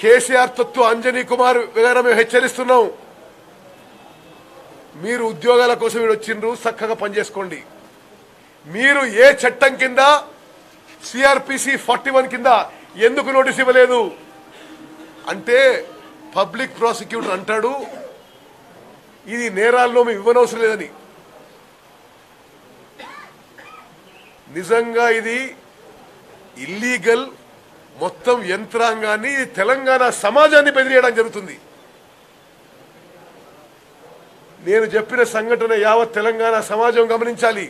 కేసీఆర్ తొత్తు అంజనీ కుమార్ గారు మేము హెచ్చరిస్తున్నాం. మీరు ఉద్యోగాల కోసం వీడు వచ్చిండ్రు చక్కగా పనిచేసుకోండి. మీరు ఏ చట్టం కింద సిఆర్పిసి ఫార్టీ వన్ కింద ఎందుకు నోటీస్ ఇవ్వలేదు? అంటే పబ్లిక్ ప్రాసిక్యూటర్ అంటాడు ఇది నేరాల్లో మేము ఇవ్వనవసరం లేదని. నిజంగా ఇది ఇల్లీగల్ మొత్తం యంత్రాంగాన్ని తెలంగాణ సమాజాన్ని బెదిరియడం జరుగుతుంది. నేను చెప్పిన సంఘటన యావత్ తెలంగాణ సమాజం గమనించాలి.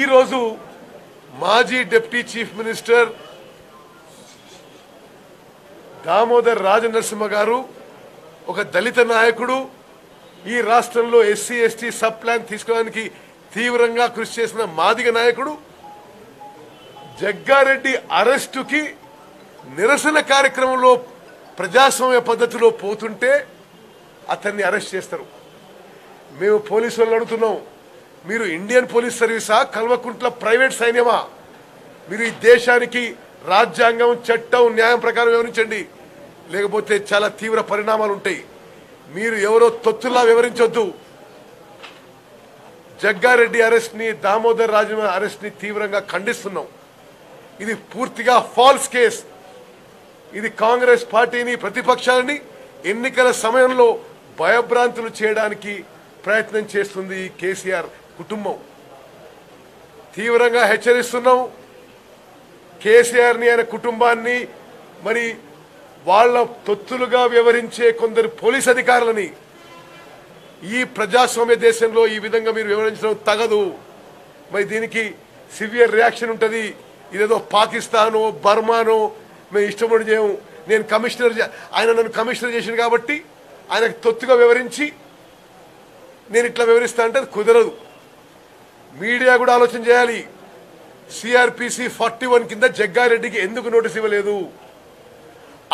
ఈరోజు మాజీ deputy chief minister Damodar Rajanarasimha గారు ఒక దళిత నాయకుడు ఈ రాష్ట్రంలో ఎస్సీ ఎస్టీ సబ్ ప్లాన్ తీసుకోవడానికి తీవ్రంగా కృషి చేసిన మాదిగ నాయకుడు జగ్గారెడ్డి అరెస్టుకి నిరసన కార్యక్రమంలో ప్రజాస్వామ్య పద్ధతిలో పోతుంటే అతన్ని అరెస్ట్ చేస్తారు. మేము పోలీసు వాళ్ళు అడుగుతున్నాం. మీరు ఇండియన్ పోలీస్ సర్వీసా? కల్వకుంట్ల ప్రైవేట్ సైన్యమా? మీరు ఈ దేశానికి రాజ్యాంగం చట్టం న్యాయం ప్రకారం వివరించండి. లేకపోతే చాలా తీవ్ర పరిణామాలు ఉంటాయి మీరు ఎవరో తొత్తులా వివరించొద్దు. జగ్గారెడ్డి అరెస్ట్ని దామోదర్ రాజు అరెస్ట్ని తీవ్రంగా ఖండిస్తున్నాం. ఇది పూర్తిగా ఫాల్స్ కేస్ ఇది కాంగ్రెస్ పార్టీని ప్రతిపక్షాలని ఎన్నికల సమయంలో భయభ్రాంతులు చేయడానికి ప్రయత్నం చేస్తుంది ఈ కేసీఆర్ కుటుంబం. తీవ్రంగా హెచ్చరిస్తున్నాం. కేసీఆర్ని ఆయన కుటుంబాన్ని మరి వాళ్ళ తొత్తులుగా వ్యవహరించే కొందరు పోలీస్ అధికారులని ఈ ప్రజాస్వామ్య దేశంలో ఈ విధంగా మీరు వివరించడం తగదు. మరి దీనికి సివియర్ రియాక్షన్ ఉంటుంది. ఇదేదో పాకిస్తాను బర్మానో మేము ఇష్టపడి చేయము. నేను కమిషనర్ ఆయన నన్ను కమిషనర్ చేశాను కాబట్టి ఆయనకు తొత్తుగా వివరించి నేను ఇట్లా వివరిస్తా అంటే అది కుదరదు. మీడియా కూడా ఆలోచన చేయాలి. సిఆర్పిసి ఫార్టీ వన్ కింద జగ్గారెడ్డికి ఎందుకు నోటీస్ ఇవ్వలేదు?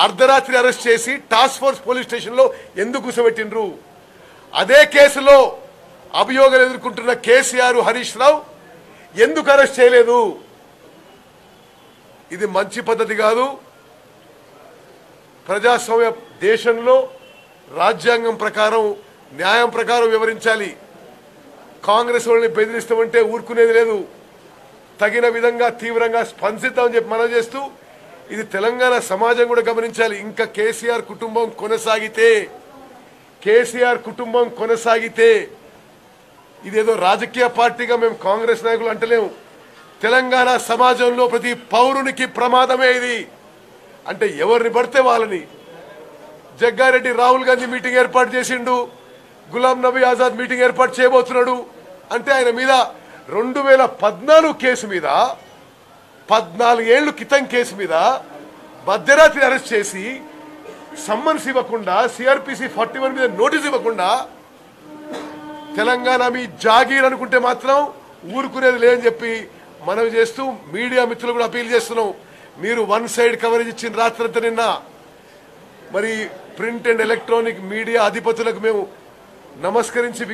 అర్ధరాత్రి అరెస్ట్ చేసి టాస్క్ ఫోర్స్ పోలీస్ స్టేషన్లో ఎందుకు కూర్చోబెట్టిండ్రు? అదే కేసులో అభియోగాలు ఎదుర్కొంటున్న కేసీఆర్ హరీష్ రావు ఎందుకు అరెస్ట్ చేయలేదు? ఇది మంచి పద్ధతి కాదు. ప్రజాస్వామ్య దేశంలో రాజ్యాంగం ప్రకారం న్యాయం ప్రకారం వివరించాలి. కాంగ్రెస్ వాళ్ళని బెదిరిస్తామంటే ఊరుకునేది లేదు. తగిన విధంగా తీవ్రంగా స్పందిద్దామని చెప్పి మనం చేస్తూ ఇది తెలంగాణ సమాజం కూడా గమనించాలి. ఇంకా కేసీఆర్ కుటుంబం కొనసాగితే కేసీఆర్ కుటుంబం కొనసాగితే ఇదేదో రాజకీయ పార్టీగా మేము కాంగ్రెస్ నాయకులు అంటలేము. తెలంగాణ సమాజంలో ప్రతి పౌరునికి ప్రమాదమే ఇది. అంటే ఎవరిని పడితే వాళ్ళని. జగ్గారెడ్డి రాహుల్ గాంధీ మీటింగ్ ఏర్పాటు చేసిండు. గులాం నబీ ఆజాద్ మీటింగ్ ఏర్పాటు చేయబోతున్నాడు. అంటే ఆయన మీద రెండు వేల పద్నాలుగు కేసు మీద పద్నాలుగేళ్ళు క్రితం కేసు మీద మధ్యరాత్రి అరెస్ట్ చేసి సమ్మన్స్ ఇవ్వకుండా సిఆర్పిసి ఫార్టీ వన్ మీద నోటీస్ ఇవ్వకుండా తెలంగాణ మీ జాగీర్ అనుకుంటే మాత్రం ఊరుకునేది లేదని చెప్పి మనం చేస్తూ మీడియా మిత్రులు కూడా అపీల్ చేస్తున్నాం. మీరు వన్ సైడ్ కవరేజ్ ఇచ్చిన రాత్రంతా నిన్న మరి ప్రింట్ అండ్ ఎలక్ట్రానిక్ మీడియా అధిపతులకు మేము నమస్కరించి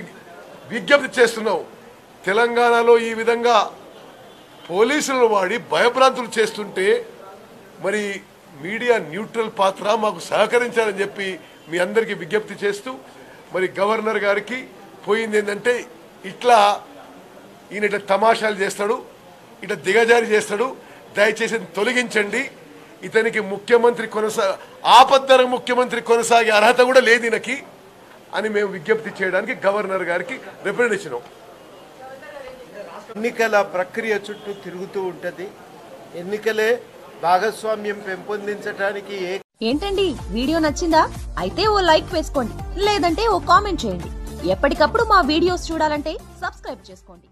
విజ్ఞప్తి చేస్తున్నాం. తెలంగాణలో ఈ విధంగా పోలీసులను వాడి భయభ్రాంతులు చేస్తుంటే మరి మీడియా న్యూట్రల్ పాత్ర మాకు సహకరించాలని చెప్పి మీ అందరికీ విజ్ఞప్తి చేస్తూ మరి గవర్నర్ గారికి పోయింది ఏంటంటే ఇట్లా ఈయన ఇట్లా తమాషాలు చేస్తాడు ఇట్లా దిగజారి చేస్తాడు దయచేసి తొలగించండి. ఇతనికి ముఖ్యమంత్రి కొనసా ఆపద్దర ముఖ్యమంత్రి కొనసాగే అర్హత కూడా లేదు ఈయనకి అని మేము విజ్ఞప్తి చేయడానికి గవర్నర్ గారికి రిప్రజెంట్ ఇచ్చినాం. ఎన్నికల ప్రక్రియ చుట్టూ తిరుగుతూ ఉంటుంది. ఎన్నికలే భాగస్వామ్యం పెంపొందించడానికి ఏంటండి? వీడియో నచ్చిందా? అయితే ఓ లైక్ వేసుకోండి. లేదంటే ఓ కామెంట్ చేయండి. ఎప్పటికప్పుడు మా వీడియోస్ చూడాలంటే సబ్స్క్రైబ్ చేసుకోండి.